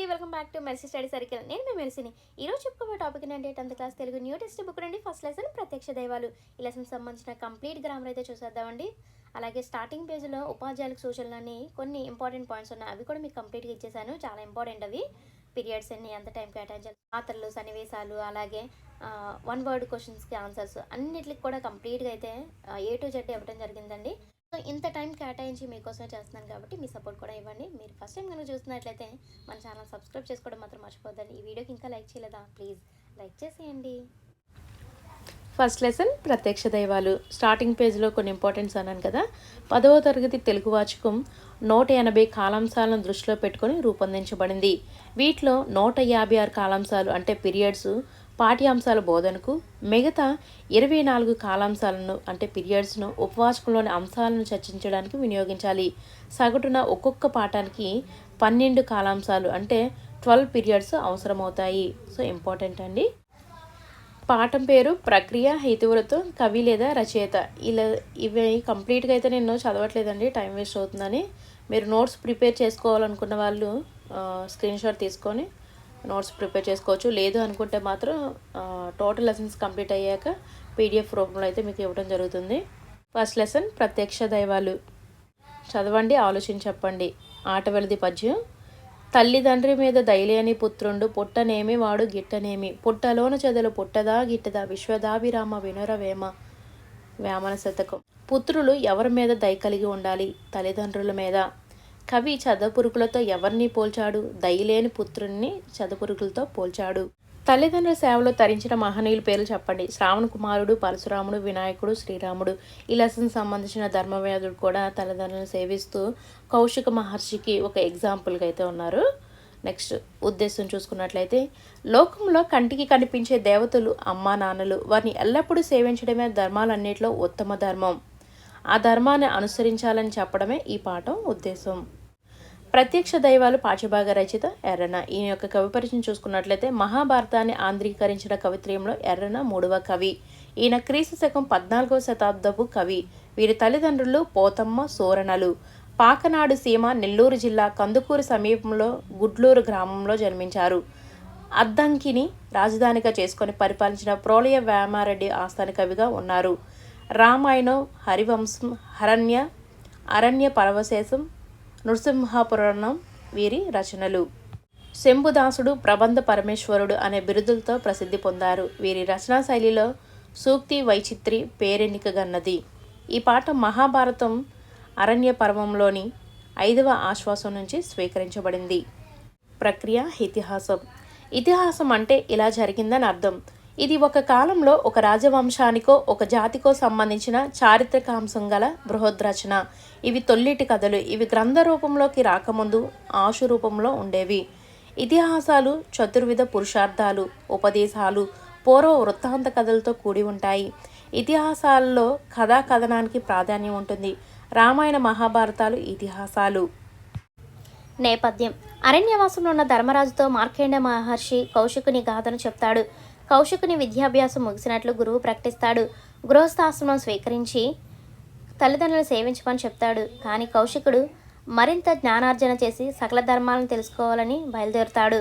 నమస్తే welcome back to Mercy study circle నేను మీ మెర్సీని ఈరోజు చెప్పుకోబోయే టాపిక్ ఏంటంటే tenth class Telugu new textbook నుండి ఫస్ట్ లెసన్ ప్రత్యక్ష దైవాలు. ఈ లెసన్ సంబంధించిన కంప్లీట్ గ్రామర్ అయితే చూసేద్దామండి. అలాగే స్టార్టింగ్ పేజ్లో ఉపాధ్యాయులకు సూచనలని కొన్ని ఇంపార్టెంట్ పాయింట్స్ ఉన్నాయి. అవి కూడా మీకు కంప్లీట్గా ఇచ్చేసాను. చాలా ఇంపార్టెంట్ అవి. పీరియడ్స్ అన్ని ఎంత టైం కేటాయించాలి? పాత్రలు సన్నివేశాలు అలాగే వన్ వర్డ్ క్వశ్చన్స్కి ఆన్సర్స్ అన్నిటికి కూడా కంప్లీట్గా అయితే ఏ టు జెడ్ ఇవ్వడం జరిగిందండి. సో ఇంత టైం కేటాయించి మీకోసమే చేస్తున్నాను కాబట్టి మీ సపోర్ట్ కూడా ఇవ్వండి. మీరు ఫస్ట్ టైం కనుక చూస్తున్నట్లయితే మన ఛానల్ సబ్స్క్రైబ్ చేసుకోవడం మాత్రం మర్చిపోద్దండి ఈ వీడియోకి ఇంకా లైక్ చేయలేదా? ప్లీజ్ లైక్ చేసేయండి. ఫస్ట్ లెసన్ ప్రత్యక్ష దైవాలు. స్టార్టింగ్ పేజ్లో కొన్ని ఇంపార్టెంట్స్ అన్నాను కదా. పదవ తరగతి తెలుగు వాచకం నూట ఎనభై కాలాంశాలను దృష్టిలో పెట్టుకొని రూపొందించబడింది. వీటిలో నూట యాభై ఆరు కాలాంశాలు అంటే పీరియడ్స్ పాఠ్యాంశాల బోధనకు మిగతా ఇరవై నాలుగు కాలాంశాలను అంటే పీరియడ్స్ను ఉపవాసకంలోని అంశాలను చర్చించడానికి వినియోగించాలి. సగటున ఒక్కొక్క పాఠానికి పన్నెండు కాలాంశాలు అంటే ట్వెల్వ్ పీరియడ్స్ అవసరమవుతాయి. సో ఇంపార్టెంట్ అండి. పాఠం పేరు ప్రక్రియ హేతువులతో కవి లేదా రచయిత. ఇలా ఇవి కంప్లీట్గా అయితే నేను చదవట్లేదండి టైం వేస్ట్ అవుతుందని. మీరు నోట్స్ ప్రిపేర్ చేసుకోవాలనుకున్న వాళ్ళు స్క్రీన్ షాట్ తీసుకొని నోట్స్ ప్రిపేర్ చేసుకోవచ్చు. లేదు అనుకుంటే మాత్రం టోటల్ లెసన్స్ కంప్లీట్ అయ్యాక పీడిఎఫ్ రూపంలో అయితే మీకు ఇవ్వడం జరుగుతుంది. ఫస్ట్ లెసన్ ప్రత్యక్ష దైవాలు. చదవండి ఆలోచించి చెప్పండి. ఆట వెలది పద్యం. తల్లిదండ్రి మీద దయలేని పుత్రుండు పుట్టనేమి వాడు గిట్టనేమి. పుట్టలోన చెదలు పుట్టదా గిట్టదా విశ్వదాభిరామ వినురవేమ వేమన శతకం. పుత్రులు ఎవరి మీద దయ కలిగి ఉండాలి? తల్లిదండ్రుల మీద. కవి చదపురుకులతో ఎవరిని పోల్చాడు? దయలేని పుత్రుణ్ణి చదపురుకులతో పోల్చాడు. తల్లిదండ్రుల సేవలో తరించిన మహనీయుల పేర్లు చెప్పండి. శ్రావణ కుమారుడు పరశురాముడు వినాయకుడు శ్రీరాముడు. ఈ లెసన్ సంబంధించిన ధర్మవేదుడు కూడా తల్లిదండ్రులను సేవిస్తూ కౌశిక మహర్షికి ఒక ఎగ్జాంపుల్గా అయితే ఉన్నారు. నెక్స్ట్ ఉద్దేశం చూసుకున్నట్లయితే లోకంలో కంటికి కనిపించే దేవతలు అమ్మా నాన్నలు వారిని ఎల్లప్పుడూ సేవించడమే ధర్మాలన్నిటిలో ఉత్తమ ధర్మం. ఆ ధర్మాన్ని అనుసరించాలని చెప్పడమే ఈ పాఠం ఉద్దేశం. ప్రత్యక్ష దైవాలు పాఠ్యభాగ రచయిత ఎర్రన. ఈయన యొక్క కవి పరిచయం చూసుకున్నట్లయితే మహాభారతాన్ని ఆంధ్రీకరించిన కవిత్రయంలో ఎర్రన మూడవ కవి. ఈయన క్రీస్తు శకం పద్నాలుగవ శతాబ్దపు కవి. వీరి తల్లిదండ్రులు పోతమ్మ సోరణలు పాకనాడు సీమ నెల్లూరు జిల్లా కందుకూరు సమీపంలో గుడ్లూరు గ్రామంలో జన్మించారు. అద్దంకిని రాజధానిగా చేసుకొని పరిపాలించిన ప్రోలయ వేమారెడ్డి ఆస్థాన కవిగా ఉన్నారు. రామాయణం హరివంశం హరణ్య అరణ్య పరవశేషం నృసింహపురాణం వీరి రచనలు. శంభుదాసుడు ప్రబంధ పరమేశ్వరుడు అనే బిరుదులతో ప్రసిద్ధి పొందారు. వీరి రచనా శైలిలో సూక్తి వైచిత్రి పేరెన్నికగన్నది ఈ పాట మహాభారతం అరణ్య పర్వంలోని ఐదవ ఆశ్వాసం నుంచి స్వీకరించబడింది. ప్రక్రియ ఇతిహాసం. ఇతిహాసం అంటే ఇలా జరిగిందని అర్థం. ఇది ఒక కాలంలో ఒక రాజవంశానికో ఒక జాతికో సంబంధించిన చారిత్రకాంశం గల బృహద్రచన. ఇవి తొల్లిటి కథలు. ఇవి గ్రంథ రూపంలోకి రాకముందు ఆశు రూపంలో ఉండేవి. ఇతిహాసాలు చతుర్విధ పురుషార్థాలు ఉపదేశాలు పూర్వ వృత్తాంత కథలతో కూడి ఉంటాయి. ఇతిహాసాలలో కథా కథనానికి ప్రాధాన్యం ఉంటుంది. రామాయణ మహాభారతాలు ఇతిహాసాలు. నేపథ్యం. అరణ్యవాసంలో ఉన్న ధర్మరాజుతో మార్కండ మహర్షి కౌశికుని గాథను చెప్తాడు. కౌశికుని విద్యాభ్యాసం ముగిసినట్లు గురువు ప్రకటిస్తాడు. గృహస్థాశ్రమం స్వీకరించి తల్లిదండ్రులను సేవించమని చెప్తాడు. కానీ కౌశికుడు మరింత జ్ఞానార్జన చేసి సకల ధర్మాలను తెలుసుకోవాలని బయలుదేరుతాడు.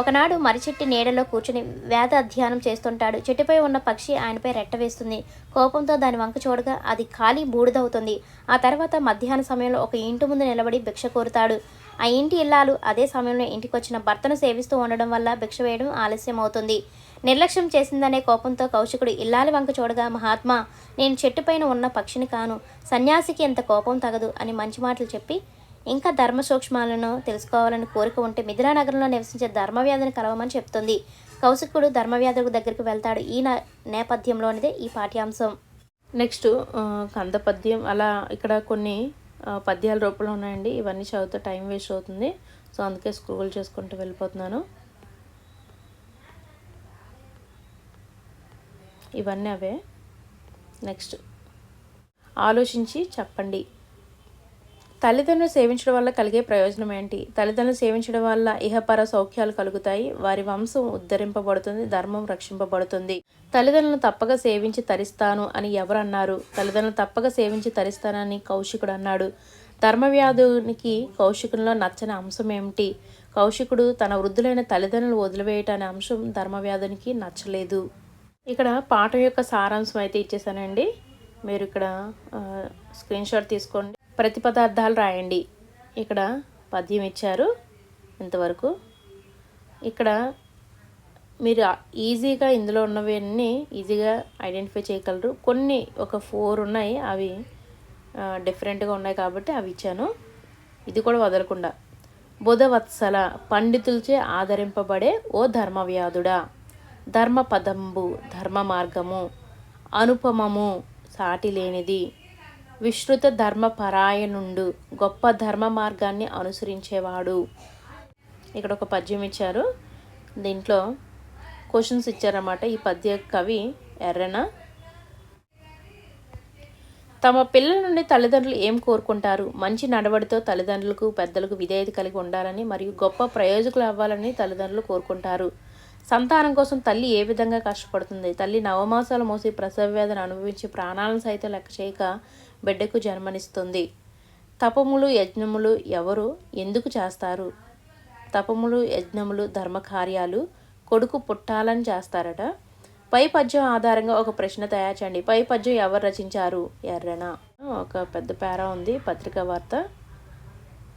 ఒకనాడు మరిచెట్టి నీడలో కూర్చుని వేద అధ్యయనం చేస్తుంటాడు. చెట్టుపై ఉన్న పక్షి ఆయనపై రెట్టవేస్తుంది కోపంతో దాని వంక చూడగా అది ఖాళీ బూడిదవుతుంది. ఆ తర్వాత మధ్యాహ్న సమయంలో ఒక ఇంటి ముందు నిలబడి భిక్ష కోరుతాడు. ఆ ఇంటి ఇల్లాలు అదే సమయంలో ఇంటికి వచ్చిన భర్తను సేవిస్తూ ఉండడం వల్ల భిక్ష వేయడం ఆలస్యం అవుతుంది నిర్లక్ష్యం చేసిందనే కోపంతో కౌశికుడు ఇల్లాలి వంక చూడగా మహాత్మా నేను చెట్టుపైన ఉన్న పక్షిని కాను. సన్యాసికి ఎంత కోపం తగదు అని మంచి మాటలు చెప్పి ఇంకా ధర్మ సూక్ష్మాలను తెలుసుకోవాలని కోరిక ఉంటే మిథిలా నగరంలో నివసించే ధర్మవ్యాధిని కలవమని చెప్తుంది. కౌశికుడు ధర్మవ్యాధుడు దగ్గరికి వెళ్తాడు. ఈ న- నేపథ్యంలోనిదే ఈ పాఠ్యాంశం. నెక్స్ట్ కంద పద్యం అలా ఇక్కడ కొన్ని పద్యాల రూపంలో ఉన్నాయండి. ఇవన్నీ చదివితే టైం వేస్ట్ అవుతుంది. సో అందుకే స్క్రోల్ చేసుకుంటూ వెళ్ళిపోతున్నాను. ఇవన్నీ అవే. నెక్స్ట్. ఆలోచించి చెప్పండి. తల్లిదండ్రులు సేవించడం వల్ల కలిగే ప్రయోజనం ఏంటి? తల్లిదండ్రులు సేవించడం వల్ల ఇహపర సౌఖ్యాలు కలుగుతాయి. వారి వంశం ఉద్ధరింపబడుతుంది ధర్మం రక్షింపబడుతుంది. తల్లిదండ్రులను తప్పక సేవించి తరిస్తాను అని ఎవరు అన్నారు? తల్లిదండ్రులు తప్పక సేవించి తరిస్తానని కౌశికుడు అన్నాడు. ధర్మవ్యాధునికి కౌశికంలో నచ్చని అంశం ఏమిటి? కౌశికుడు తన వృద్ధులైన తల్లిదండ్రులు వదిలివేయటనే అంశం ధర్మవ్యాధునికి నచ్చలేదు. ఇక్కడ పాఠం యొక్క సారాంశం అయితే ఇచ్చేసానండి. మీరు ఇక్కడ స్క్రీన్ షాట్ తీసుకోండి. ప్రతి పదార్థాలు రాయండి. ఇక్కడ పద్యం ఇచ్చారు ఇంతవరకు. ఇక్కడ మీరు ఈజీగా ఇందులో ఉన్నవన్నీ ఈజీగా ఐడెంటిఫై చేయగలరు. కొన్ని ఒక ఫోర్ ఉన్నాయి. అవి డిఫరెంట్గా ఉన్నాయి కాబట్టి అవి ఇచ్చాను. ఇది కూడా వదలకుండా. బుధవత్సల పండితులచే ఆదరింపబడే ఓ ధర్మవ్యాధుడా. ధర్మపదంబు ధర్మ మార్గము అనుపమము సాటి లేనిది విస్తృత ధర్మపరాయణుండు గొప్ప ధర్మ మార్గాన్ని అనుసరించేవాడు. ఇక్కడ ఒక పద్యం ఇచ్చారు. దీంట్లో క్వశ్చన్స్ ఇచ్చారన్నమాట. ఈ పద్య కవి ఎర్రన. తమ పిల్లల నుండి తల్లిదండ్రులు ఏం కోరుకుంటారు? మంచి నడవడితో తల్లిదండ్రులకు పెద్దలకు విధేయత కలిగి ఉండాలని మరియు గొప్ప ప్రయోజకులు అవ్వాలని తల్లిదండ్రులు కోరుకుంటారు. సంతానం కోసం తల్లి ఏ విధంగా కష్టపడుతుంది? తల్లి నవమాసాలు మోసి ప్రసవ వేదన అనుభవించి ప్రాణాలను సైతం లెక్క చేయక బిడ్డకు జన్మనిస్తుంది. తపములు యజ్ఞములు ఎవరు? ఎందుకు చేస్తారు? తపములు యజ్ఞములు ధర్మకార్యాలు కొడుకు పుట్టాలని చేస్తారట. పై పద్యం ఆధారంగా ఒక ప్రశ్న తయారు చేయండి. పై పద్యం ఎవరు రచించారు? ఎర్రన. ఒక పెద్ద పేరా ఉంది పత్రికా వార్త.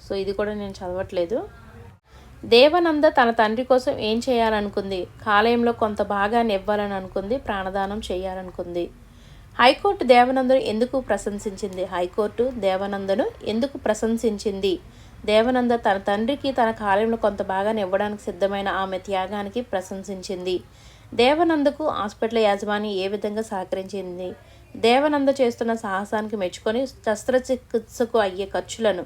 సో ఇది కూడా నేను చదవట్లేదు. దేవనంద తన తండ్రి కోసం ఏం చేయాలనుకుంది? కాలేయంలో కొంత భాగాన్ని ఇవ్వాలని అనుకుంది ప్రాణదానం చేయాలనుకుంది. హైకోర్టు దేవనందను ఎందుకు ప్రశంసించింది? హైకోర్టు దేవనందను ఎందుకు ప్రశంసించింది? దేవనంద తన తండ్రికి తన కాలంలో కొంత భాగాన్ని ఇవ్వడానికి సిద్ధమైన ఆమె త్యాగానికి ప్రశంసించింది. దేవనందకు హాస్పిటల్ యాజమాని ఏ విధంగా సహకరించింది? దేవనంద చేస్తున్న సాహసానికి మెచ్చుకొని శస్త్రచికిత్సకు అయ్యే ఖర్చులను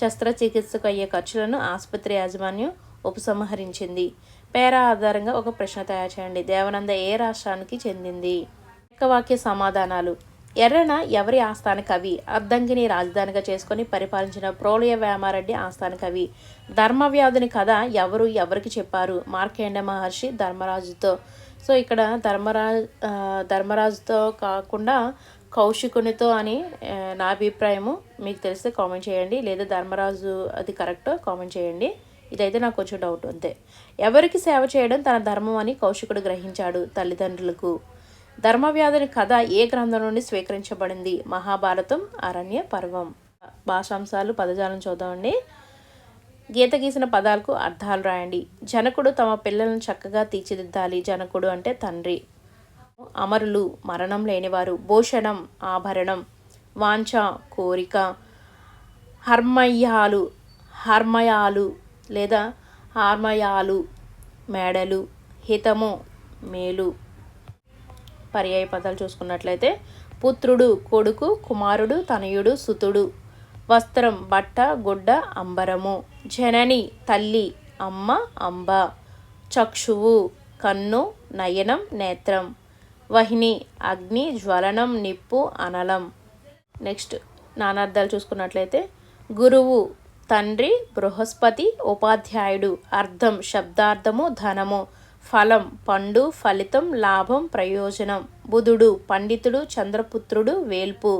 శస్త్రచికిత్సకు అయ్యే ఖర్చులను ఆసుపత్రి యాజమాన్యం ఉపసంహరించింది. పేరా ఆధారంగా ఒక ప్రశ్న తయారు చేయండి. దేవనంద ఏ రాష్ట్రానికి చెందింది? ఏకవాక్య సమాధానాలు. ఎర్రన ఎవరి ఆస్థాన కవి? అద్దంకిని రాజధానిగా చేసుకొని పరిపాలించిన ప్రోలియ వేమారెడ్డి ఆస్థాన కవి. ధర్మవ్యాధుని కథ ఎవరు ఎవరికి చెప్పారు? మార్కేండ మహర్షి ధర్మరాజుతో. సో ఇక్కడ ధర్మరాజు ధర్మరాజుతో కాకుండా కౌశికునితో అని నా అభిప్రాయము. మీకు తెలిస్తే కామెంట్ చేయండి. లేదా ధర్మరాజు అది కరెక్ట్ కామెంట్ చేయండి. ఇదైతే నాకు కొంచెం డౌట్ అంతే. ఎవరికి సేవ చేయడం తన ధర్మం అని కౌశికుడు గ్రహించాడు తల్లిదండ్రులకు. ధర్మవ్యాధుని కథ ఏ గ్రంథం నుండి స్వీకరించబడింది? మహాభారతం అరణ్య పర్వం. భాషాంశాలు పదజాలం చూద్దామండి గీత గీసిన పదాలకు అర్థాలు రాయండి. జనకుడు తమ పిల్లలను చక్కగా తీర్చిదిద్దాలి. జనకుడు అంటే తండ్రి. అమరులు మరణం లేనివారు భూషణం ఆభరణం వాంఛ కోరిక హర్మయ్యాలు హర్మయాలు లేదా హార్మయాలు మేడలు హితము మేలు. పర్యాయ పదాలు చూసుకున్నట్లయితే పుత్రుడు కొడుకు కుమారుడు తనయుడు సుతుడు వస్త్రం బట్ట గుడ్డ అంబరము జనని తల్లి అమ్మ అంబ చక్షువు కన్ను నయనం నేత్రం. వహిని అగ్ని జ్వలనం నిప్పు అనలం. నెక్స్ట్ నానార్థాలు చూసుకున్నట్లయితే గురువు తండ్రి బృహస్పతి ఉపాధ్యాయుడు అర్థం శబ్దార్థము ధనము ఫలం పండు ఫలితం లాభం ప్రయోజనం బుధుడు పండితుడు చంద్రపుత్రుడు వేల్పు.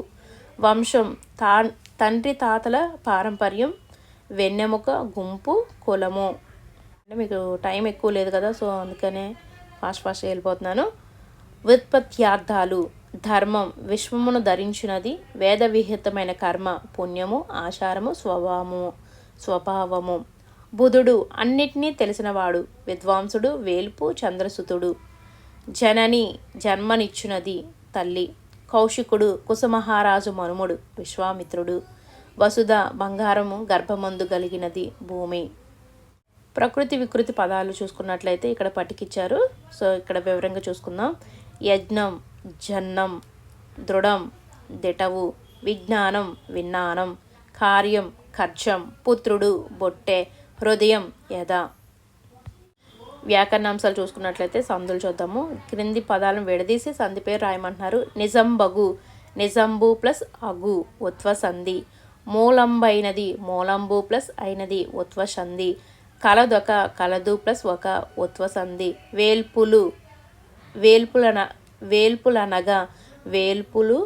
వంశం తా తండ్రి తాతల పారంపర్యం వెన్నెముక గుంపు కులము. అంటే మీకు టైం ఎక్కువ లేదు కదా సో అందుకనే ఫాస్ట్ ఫాస్ట్ వెళ్ళిపోతున్నాను. వ్యుత్పత్త్యార్థాలు ధర్మం విశ్వమును ధరించినది వేదవిహితమైన కర్మ పుణ్యము ఆచారము స్వభావము స్వభావము. బుధుడు అన్నిటినీ తెలిసినవాడు విద్వాంసుడు వేల్పు చంద్రసుతుడు. జనని జన్మనిచ్చునది తల్లి. కౌశికుడు కుసుమహారాజు మనుముడు విశ్వామిత్రుడు. వసుధ బంగారము గర్భమందు కలిగినది భూమి. ప్రకృతి వికృతి పదాలు చూసుకున్నట్లయితే ఇక్కడ పట్టికిచ్చారు సో ఇక్కడ వివరంగా చూసుకుందాం. యజ్ఞం జన్నం దృఢం దిటవు విజ్ఞానం విజ్ఞానం కార్యం ఖర్చం పుత్రుడు బొట్టె హృదయం యథ. వ్యాకరణాంశాలు చూసుకున్నట్లయితే సందులు చూద్దాము. క్రింది పదాలను విడదీసి సంధి పేరు రాయమంటున్నారు. నిజంబగు నిజంబు ప్లస్ అగు ఉత్వ సంధి. మూలంబైనది మూలంబు ప్లస్ అయినది ఉత్వ సంధి. కలదొక కలదు ప్లస్ ఒక ఉత్వ సంధి. వేల్పులు వేల్పులన వేల్పులనగా వేల్పులు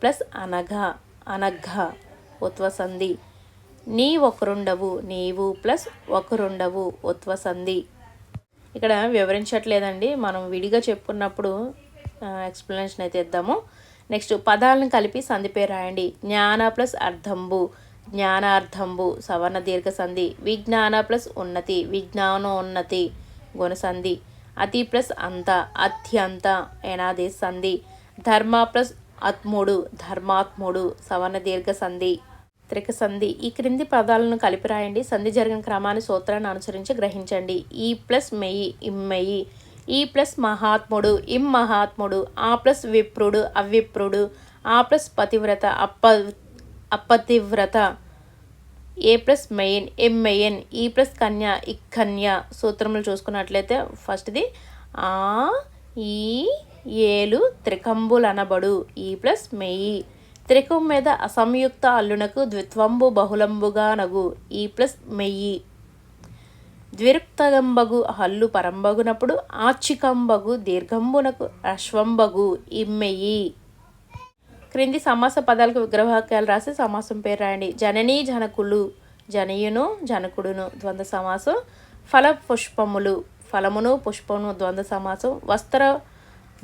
ప్లస్ అనగా అనఘ ఉత్వ సంధి నీ ఒకరుండవు నీవు ప్లస్ ఒకరుండవు ఉత్వ సంధి ఇక్కడ వివరించట్లేదండి. మనం విడిగా చెప్పుకున్నప్పుడు ఎక్స్ప్లెనేషన్ అయితే ఇద్దాము. నెక్స్ట్ పదాలను కలిపి సంధి పేరు రాయండి. జ్ఞాన ప్లస్ అర్థంబు జ్ఞానార్థంబు సవర్ణ దీర్ఘ సంధి విజ్ఞాన ప్లస్ ఉన్నతి విజ్ఞానోన్నతి గుణసంధి. అతి ప్లస్ అంత అత్యంత ఎనాది సంధి. ధర్మ ప్లస్ ఆత్ముడు ధర్మాత్ముడు సవర్ణ దీర్ఘ సంధి. త్రిక సంధి. ఈ క్రింది పదాలను కలిపి రాయండి. సంధి జరిగిన క్రమాన్ని సూత్రాన్ని అనుసరించి గ్రహించండి. ఈ ప్లస్ మెయ్యి ఇమ్మెయ్యి ఈ ప్లస్ మహాత్ముడు ఇం మహాత్ముడు. ఆ ప్లస్ విప్రుడు అవిప్రుడు. ఆ ప్లస్ పతివ్రత అప్ప అపతివ్రత. ఏ ప్లస్ మెయిన్ ఎం మెయిన్ ఈ ప్లస్ కన్య ఇక్కన్య సూత్రములు చూసుకున్నట్లయితే ఫస్ట్ది ఆ ఈ ఏలు త్రికంబులనబడు. ఈ ప్లస్ మెయి త్రికం మీద అసంయుక్త అల్లునకు ద్విత్వంబు బహుళంబుగా నగు. ఈ ప్లస్ మెయ్యి ద్విరుక్తగంబగు హల్లు పరంబగునప్పుడు ఆచికంబగు దీర్ఘంబునకు అశ్వంబగు. E ఇమ్మెయ్యి క్రింది సమాస పదాలకు విగ్రహవాక్యాలు రాసి సమాసం పేరు రాయండి. జననీ జనకులు జనయును జనకుడును ద్వంద్వ సమాసం ఫల పుష్పములు ఫలమును పుష్పమును ద్వంద్వ సమాసం వస్త్ర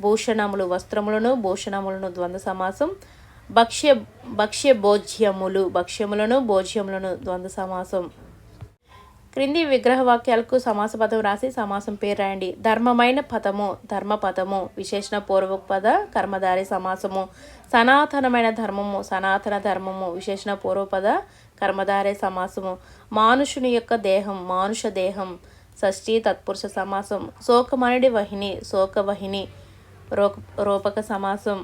భూషణములు వస్త్రములను భూషణములను ద్వంద్వ సమాసం భక్ష్య భక్ష్య భోజ్యములు భక్ష్యములను భోజ్యములను ద్వంద్వ సమాసం. క్రింది విగ్రహ వాక్యాలకు సమాస పదం రాసి సమాసం పేరు రాయండి. ధర్మమైన పదము ధర్మపదము విశేషణ పూర్వక పద కర్మధారి సమాసము సనాతనమైన ధర్మము సనాతన ధర్మము విశేషణ పూర్వపద కర్మధారే సమాసము మానుషుని యొక్క దేహం మానుష దేహం షష్ఠి తత్పురుష సమాసం శోకమనుడి వహిని శోకవహిని రోక రూపక సమాసం.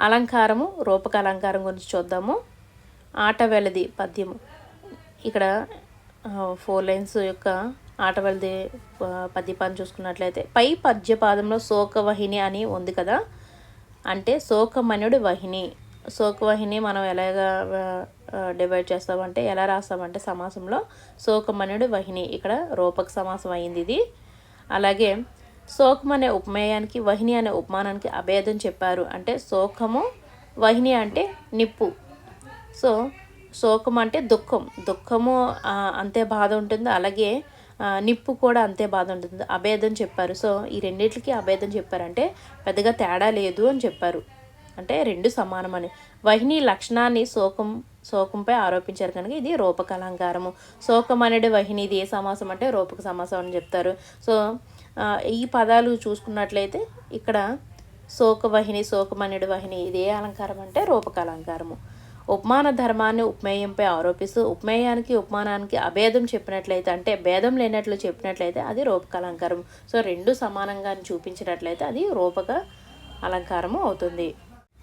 అలంకారము రూపక అలంకారం గురించి చూద్దాము. ఆట వెలది పద్యము. ఇక్కడ ఫోర్ లైన్స్ యొక్క ఆట పద్యపాన్ని చూసుకున్నట్లయితే. పై పద్యపాదంలో శోకవహిని అని ఉంది కదా? అంటే శోకమనుడి వహిని. శోకవహిని మనం ఎలాగా డివైడ్ చేస్తామంటే ఎలా రాస్తామంటే సమాసంలో శోకమణుడి వహిని. ఇక్కడ రూపక సమాసం అయింది ఇది. అలాగే శోకం అనే ఉపమేయానికి వహిని అనే ఉపమానానికి అభేదం చెప్పారు. అంటే శోకము వహిని అంటే నిప్పు. సో శోకం అంటే దుఃఖం. దుఃఖము అంతే బాధ ఉంటుంది. అలాగే నిప్పు కూడా అంతే బాధ ఉంటుంది. అభేదం చెప్పారు. సో ఈ రెండింటికి అభేదం చెప్పారంటే పెద్దగా తేడా లేదు అని చెప్పారు. అంటే రెండు సమానమని. వహిని లక్షణాన్ని శోకం శోకంపై ఆరోపించారు కనుక ఇది రూపక అలంకారము శోకం అనేది వహిని ఇది ఏ సమాసం అంటే రూపక సమాసం అని చెప్తారు. సో ఈ పదాలు చూసుకున్నట్లయితే ఇక్కడ శోక వహిని శోకం అనేది వహిని ఇది ఏ అలంకారం అంటే రూపక అలంకారము ఉపమాన ధర్మాన్ని ఉపమేయంపై ఆరోపిస్తూ ఉపమేయానికి ఉపమానానికి అభేదం చెప్పినట్లయితే అంటే భేదం లేనట్లు చెప్పినట్లయితే అది రూపక అలంకారం. సో రెండు సమానంగా చూపించినట్లయితే అది రూపక అలంకారము అవుతుంది.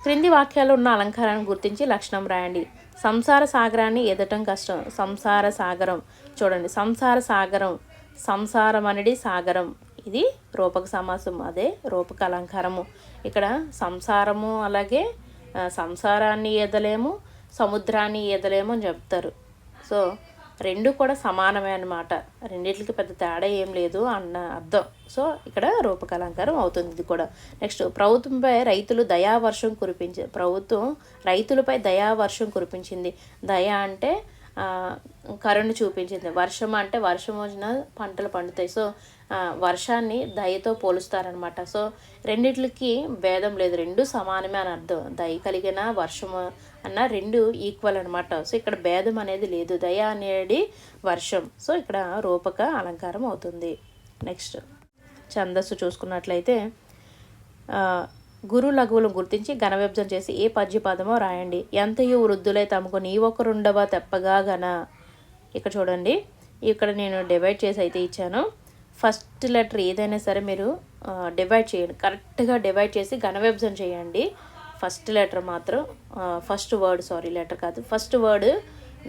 క్రింది వాక్యాలు ఉన్న అలంకారాన్ని గుర్తించి లక్షణం రాయండి. సంసార సాగరాన్ని ఎదటం కష్టం. సంసార సాగరం. చూడండి. సంసార సాగరం. సంసారం అనేది సాగరం. ఇది రూపక సమాసం. అదే రూపక అలంకారము. ఇక్కడ సంసారము అలాగే సంసారాన్ని ఎదలేము. సముద్రాన్ని ఈదలేము అని చెప్తారు. సో రెండు కూడా సమానమే అనమాట రెండింటికి పెద్ద తేడా ఏం లేదు అన్న అర్థం. సో ఇక్కడ రూపకలంకారం అవుతుంది ఇది కూడా. నెక్స్ట్ ప్రభుత్వంపై రైతులు దయావర్షం కురిపించి ప్రభుత్వం రైతులపై దయావర్షం కురిపించింది. దయ అంటే కరుణ చూపించింది. వర్షం అంటే వర్షం వచ్చిన పంటలు పండుతాయి. సో వర్షాన్ని దయతో పోలుస్తారనమాట సో రెండిట్లకి భేదం లేదు. రెండు సమానమే అని అర్థం. దయ కలిగిన వర్షము అన్న రెండు ఈక్వల్ అనమాట సో ఇక్కడ భేదం అనేది లేదు. దయ అనేది వర్షం. సో ఇక్కడ రూపక అలంకారం అవుతుంది. నెక్స్ట్. ఛందస్సు చూసుకున్నట్లయితే గురు లఘువులను గుర్తించి ఘనవిభజన చేసి ఏ పద్యపదమో రాయండి. ఎంతయు వృద్ధులై తమకు నీ ఒకరుండవా తెప్పగా గన ఇక్కడ చూడండి. ఇక్కడ నేను డివైడ్ చేసి అయితే ఇచ్చాను. ఫస్ట్ లెటర్ ఏదైనా సరే మీరు డివైడ్ చేయండి. కరెక్ట్గా డివైడ్ చేసి ఘన విభజన చేయండి. ఫస్ట్ లెటర్ మాత్రం ఫస్ట్ వర్డ్ సారీ లెటర్ కాదు. ఫస్ట్ వర్డ్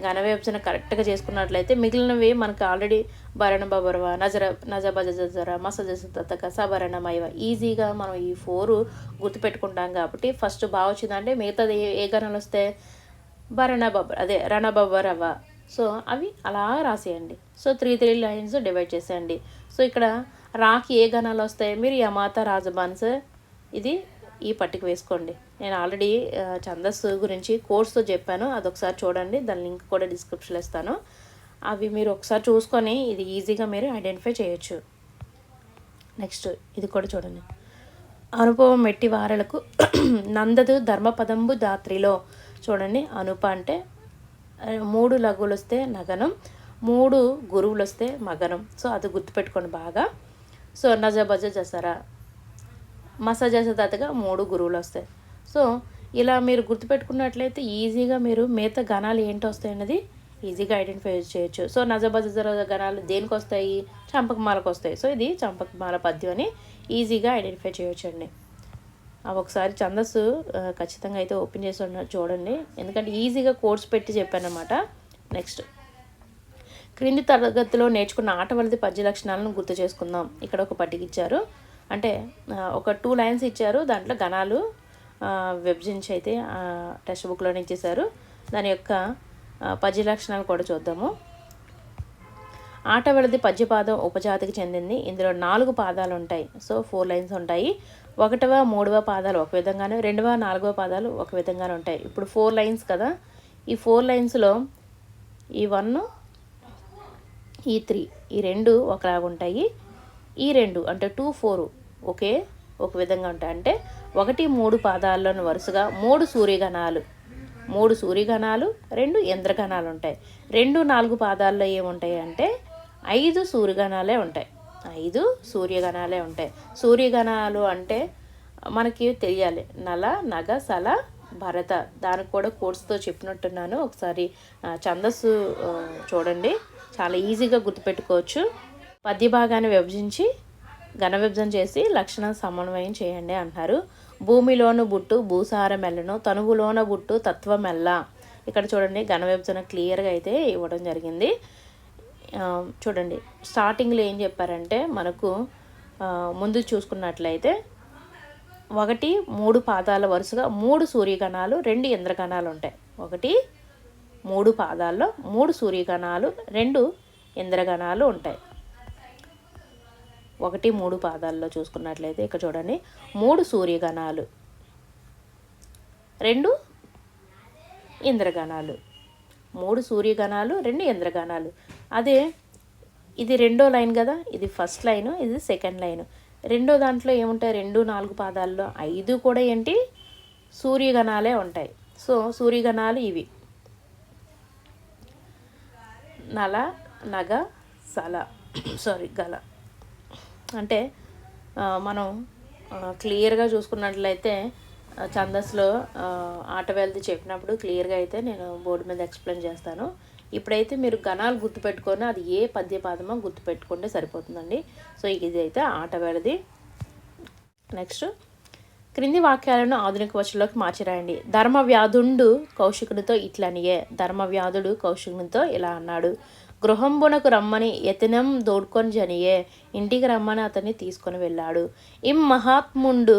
ఘన విభజన కరెక్ట్గా చేసుకున్నట్లయితే మిగిలినవి మనకు ఆల్రెడీ భరణ బబర్వ నజర నజబజర మసజసతక మసజ సభరణ మైవ ఈజీగా మనం ఈ ఫోర్ గుర్తుపెట్టుకుంటాం కాబట్టి ఫస్ట్ బాగా వచ్చిందంటే మిగతాది ఏ- ఏ గణాలు వస్తే భరణ బబర్ అదే రణబబ్బరవ సో అవి అలా రాసేయండి. So three three lines divide చేసేయండి. సో ఇక్కడ రాకి ఏ గణాలు వస్తాయి? మీరు యమాత రాజబాన్స్ ఇది ఈ పట్టిక వేసుకోండి. నేను ఆల్రెడీ ఛందస్సు గురించి కోర్స్తో చెప్పాను. అదొకసారి చూడండి. దాని లింక్ కూడా డిస్క్రిప్షన్లో ఇస్తాను. అవి మీరు ఒకసారి చూసుకొని ఇది ఈజీగా మీరు ఐడెంటిఫై చేయొచ్చు. నెక్స్ట్ ఇది కూడా చూడండి. అనుభవం మెట్టి వారలకు నందదు ధర్మపదంబు దాత్రిలో చూడండి అనుప అంటే మూడు లఘువులు వస్తే నగనం మూడు గురువులు వస్తే మగనం. సో అది గుర్తుపెట్టుకోండి బాగా. సో నజబజ జసరా. మసాజాసదాతగా మూడు గురువులు వస్తాయి సో ఇలా మీరు గుర్తుపెట్టుకున్నట్లయితే ఈజీగా మీరు మిగతా గణాలు ఏంటి వస్తాయి అనేది ఈజీగా ఐడెంటిఫై చేయొచ్చు. సో నజబజర గణాలు దేనికి వస్తాయి చంపకమాలకు వస్తాయి. సో ఇది చంపకమాల పద్యం అని ఈజీగా ఐడెంటిఫై చేయొచ్చు అండి అవి ఒకసారి ఛందస్సు ఖచ్చితంగా అయితే ఓపెన్ చేసి చూడండి. ఎందుకంటే ఈజీగా కోర్స్ పెట్టి చెప్పానమాట నెక్స్ట్ క్రింది తరగతిలో నేర్చుకున్న ఆట వలది పద్య లక్షణాలను గుర్తు చేసుకుందాం. ఇక్కడ ఒక పట్టిక ఇచ్చారు. అంటే ఒక టూ లైన్స్ ఇచ్చారు. దాంట్లో గణాలు విభజించి అయితే టెక్స్ట్ బుక్లోనే ఇచ్చేశారు. దాని యొక్క పద్య లక్షణాలు కూడా చూద్దాము. ఆట వెళది పద్యపాదం ఉపజాతికి చెందింది. ఇందులో నాలుగు పాదాలు ఉంటాయి. సో ఫోర్ లైన్స్ ఉంటాయి. ఒకటవ మూడవ పాదాలు ఒక విధంగానే రెండవ నాలుగవ పాదాలు ఒక విధంగానే ఉంటాయి. ఇప్పుడు ఫోర్ లైన్స్ కదా. ఈ ఫోర్ లైన్స్లో ఈ వన్ ఈ త్రీ ఈ రెండు ఒకలాగా ఉంటాయి. ఈ రెండు అంటే టూ ఫోర్ ఒకే ఒక విధంగా ఉంటాయి. అంటే ఒకటి మూడు పాదాల్లోని వరుసగా మూడు సూర్యగణాలు. మూడు సూర్యగణాలు రెండు ఇంద్రగణాలు ఉంటాయి. రెండు నాలుగు పాదాల్లో ఏముంటాయి అంటే ఐదు సూర్యగణాలే ఉంటాయి. ఐదు సూర్యగణాలే ఉంటాయి. సూర్యగణాలు అంటే మనకి తెలియాలి. నల నగ సల భరత. దానికి కూడా కోర్స్తో చెప్పినట్టున్నాను. ఒకసారి ఛందస్సు చూడండి. చాలా ఈజీగా గుర్తుపెట్టుకోవచ్చు. పద్య భాగాన్ని విభజించి ఘన విభజన చేసి లక్షణ సమన్వయం చేయండి అంటారు భూమిలోను బుట్టు భూసార మెల్లను తనువులోన బుట్టు తత్వ మెల్ల ఇక్కడ చూడండి ఘన విభజన క్లియర్గా అయితే ఇవ్వడం జరిగింది. చూడండి స్టార్టింగ్లో ఏం చెప్పారంటే మనకు ముందు చూసుకున్నట్లయితే ఒకటి మూడు పాదాల వరుసగా మూడు సూర్యగణాలు రెండు ఇంద్రగణాలు ఉంటాయి. ఒకటి మూడు పాదాల్లో మూడు సూర్యగణాలు రెండు ఇంద్రగణాలు ఉంటాయి. ఒకటి మూడు పాదాల్లో చూసుకున్నట్లయితే ఇక్కడ చూడండి మూడు సూర్యగణాలు రెండు ఇంద్రగణాలు మూడు సూర్యగణాలు రెండు ఇంద్రగణాలు అదే ఇది రెండో లైన్ కదా ఇది ఫస్ట్ లైన్ ఇది సెకండ్ లైన్. రెండో దాంట్లో ఏముంటాయి? రెండు నాలుగు పాదాల్లో ఐదు కూడా ఏంటి? సూర్యగణాలే ఉంటాయి. సో సూర్యగణాలు ఇవి. నల నగ సల. సారీ గల. అంటే మనం క్లియర్గా చూసుకున్నట్లయితే ఛందస్లో ఆటవేల్ది ఆట చెప్పినప్పుడు క్లియర్గా అయితే నేను బోర్డు మీద ఎక్స్ప్లెయిన్ చేస్తాను. ఇప్పుడైతే మీరు గణాలు గుర్తుపెట్టుకొని అది ఏ పద్యపాదమో గుర్తుపెట్టుకుంటే సరిపోతుందండి. సో ఇది అయితే ఆట నెక్స్ట్ క్రింది వాక్యాలను ఆధునిక వచనంలోకి మార్చిరాయండి. ధర్మవ్యాధుండు కౌశికునితో ఇట్లనియే ధర్మవ్యాధుడు కౌశికునితో ఇలా అన్నాడు. గృహంబునకు రమ్మని యతనం దోడ్కొని జనియే ఇంటికి రమ్మని అతన్ని తీసుకొని వెళ్ళాడు. ఇం మహాత్ముండు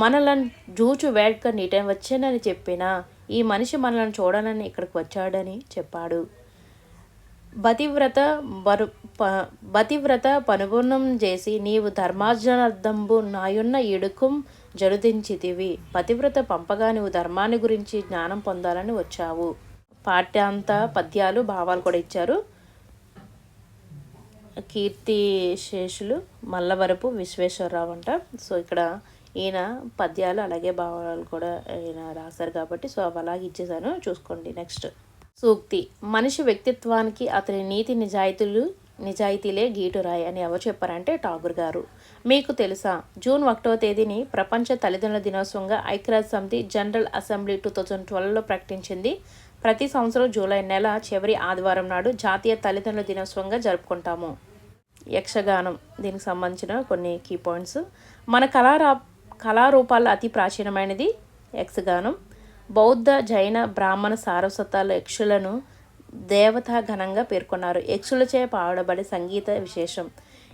మనలను జూచు వేడ్క నీట వచ్చానని చెప్పినా ఈ మనిషి మనల్ని చూడాలని ఇక్కడికి వచ్చాడని చెప్పాడు. బతివ్రత బరు ప బతివ్రత పనుగుణం చేసి నీవు ధర్మార్జనార్థంబు నాయున్న ఇడుకుం జరుదించితివి. పతివ్రత పంపగా నువ్వు ధర్మాన్ని గురించి జ్ఞానం పొందాలని వచ్చావు. పాఠ్యాంత పద్యాలు భావాలు కూడా ఇచ్చారు. కీర్తి శేషులు మల్లవరపు విశ్వేశ్వరరావు అంట. సో ఇక్కడ ఈయన పద్యాలు అలాగే భావాలు కూడా ఈయన రాశారు కాబట్టి సో అవి అలాగే ఇచ్చేసాను చూసుకోండి నెక్స్ట్. సూక్తి మనిషి వ్యక్తిత్వానికి అతని నీతి నిజాయితీలు నిజాయితీలే గీటురాయి అని ఎవరు చెప్పారంటే ఠాగూర్ గారు. మీకు తెలుసా జూన్ ఒకటో తేదీని ప్రపంచ తల్లిదండ్రుల దినోత్సవంగా ఐక్యరాజ్య సమితి జనరల్ అసెంబ్లీ టూ థౌజండ్ ట్వెల్వ్లో ప్రకటించింది. ప్రతి సంవత్సరం జూలై నెల చివరి ఆదివారం నాడు జాతీయ తల్లిదండ్రుల దినోత్సవంగా జరుపుకుంటాము. యక్షగానం దీనికి సంబంధించిన కొన్ని కీ పాయింట్స్ మన కళారా కళారూపాల్లో అతి ప్రాచీనమైనది యక్షగానం బౌద్ధ జైన బ్రాహ్మణ సారస్వతాల యక్షులను దేవతా ఘనంగా పేర్కొన్నారు. యక్షులచే పాడబడే సంగీత విశేషం.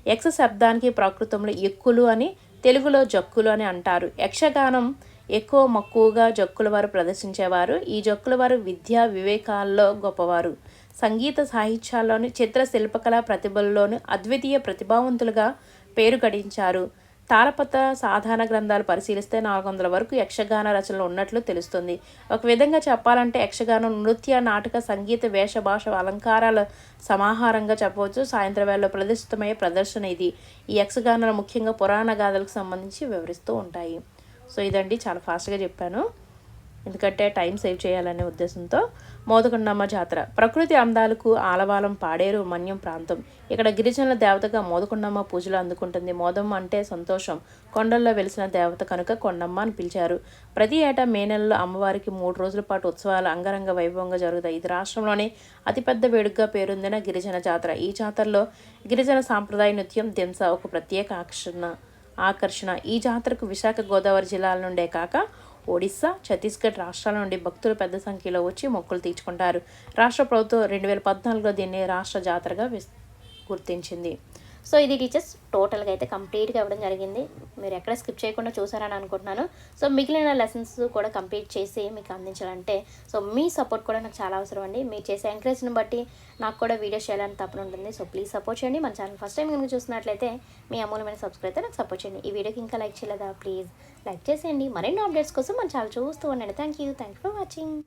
యక్ష శబ్దానికి ప్రాకృతంలో ఎక్కులు అని తెలుగులో జక్కులు అని అంటారు. యక్షగానం ఎక్కువ మక్కువగా జక్కుల వారు ప్రదర్శించేవారు. ఈ జక్కుల వారు విద్యా వివేకాల్లో గొప్పవారు. సంగీత సాహిత్యాల్లోని చిత్ర శిల్పకళా ప్రతిభల్లోనూ అద్వితీయ ప్రతిభావంతులుగా పేరు గడించారు. తాళపత్ర సాధారణ గ్రంథాలు పరిశీలిస్తే నాలుగు వందల వరకు యక్షగాన రచనలు ఉన్నట్లు తెలుస్తుంది. ఒక విధంగా చెప్పాలంటే యక్షగానం నృత్య నాటక సంగీత వేష భాష అలంకారాల సమాహారంగా చెప్పవచ్చు. సాయంత్రం వేళలో ప్రదర్శితమయ్యే ప్రదర్శన ఇది. ఈ యక్షగానాలు ముఖ్యంగా పురాణ గాథలకు సంబంధించి వివరిస్తూ ఉంటాయి. సో ఇదండి. చాలా ఫాస్ట్గా చెప్పాను. ఎందుకంటే టైం సేవ్ చేయాలనే ఉద్దేశంతో మోదకొండమ్మ జాతర. ప్రకృతి అందాలకు ఆలవాలం పాడేరు మన్యం ప్రాంతం. ఇక్కడ గిరిజనుల దేవతగా మోదకొండమ్మ పూజలు అందుకుంటుంది. మోదమ్మ అంటే సంతోషం. కొండల్లో వెలిసిన దేవత కనుక కొండమ్మ అని పిలిచారు. ప్రతి ఏటా మే నెలలో అమ్మవారికి మూడు రోజుల పాటు ఉత్సవాలు అంగరంగ వైభవంగా జరుగుతాయి. ఇది రాష్ట్రంలోనే అతిపెద్ద వేడుకగా పేరొందిన గిరిజన జాతర. ఈ జాతరలో గిరిజన సాంప్రదాయ నృత్యం దింస ఒక ప్రత్యేక ఆకర్షణ. ఆకర్షణ. ఈ జాతరకు విశాఖ గోదావరి జిల్లాల నుండే కాక ఒడిస్సా ఛత్తీస్గఢ్ రాష్ట్రాల నుండి భక్తులు పెద్ద సంఖ్యలో వచ్చి మొక్కులు తీర్చుకుంటారు. రాష్ట్ర ప్రభుత్వం రెండు వేల పద్నాలుగులో దీన్ని రాష్ట్ర జాతరగా గుర్తించింది. సో ఇది టీచర్స్ టోటల్గా అయితే కంప్లీట్గా ఇవ్వడం జరిగింది. మీరు ఎక్కడ స్కిప్ చేయకుండా చూసారని అనుకుంటున్నాను. సో మిగిలిన లెసన్స్ కూడా కంప్లీట్ చేసి మీకు అందించాలంటే సో మీ సపోర్ట్ కూడా నాకు చాలా అవసరం అండి. మీరు చేసే ఎంకరేజ్ని బట్టి నాకు కూడా వీడియో చేయాలని తప్పని ఉంటుంది. సో ప్లీజ్ సపోర్ట్ చేయండి. మన ఛానల్ ఫస్ట్ టైం కనుక చూసినట్లయితే మీ అమూల్యమైన సబ్స్క్రైబ్ అయితే నాకు సపోర్ట్ చేయండి. ఈ వీడియోకి ఇంకా లైక్ చేయలేదా? ప్లీజ్ లైక్ చేసేయండి. మరిన్ని అప్డేట్స్ కోసం మన ఛానల్ చూస్తూ ఉండండి. Thank you thank you for watching.